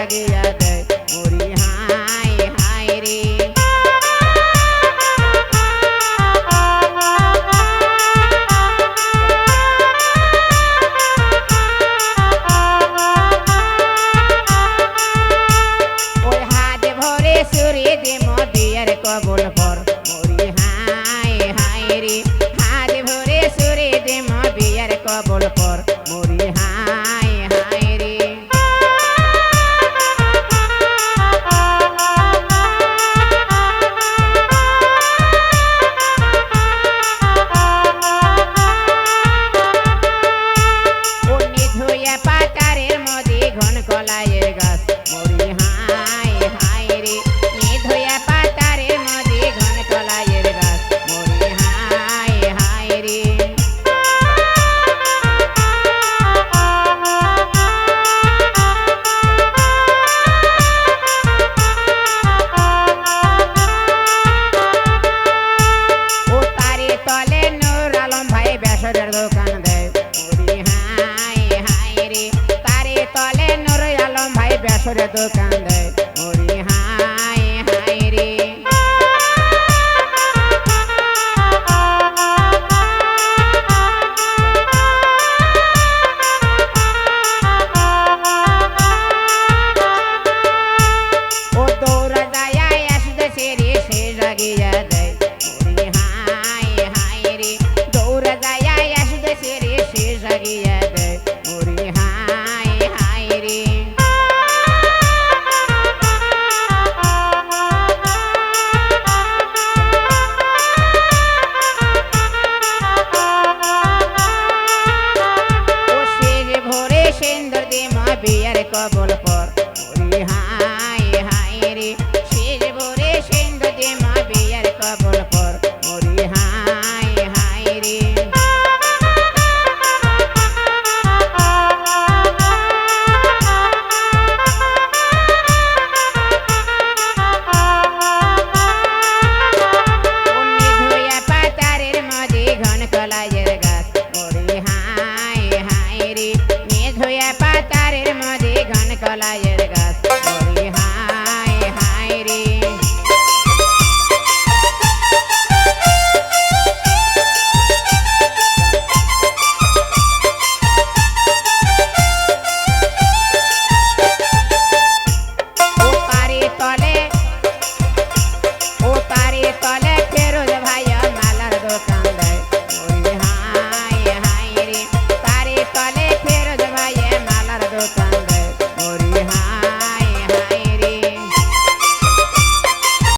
লাগিয়া দেয়। মরি হাই হাই রে। ওই হাত ভরে সুরে দে মদিয়ার কবল ভর মরি হাই হাই রে। হাত ভরে সুরে দে মদিয়ার কবল ভর সরে দোকান দেয়। মরি হাই হাই রে। ও দৌড়া যায় আসতেছে রে সে জাগিয়া দে মা বিয়ার কবল পর। হরিহা I got it in my canta.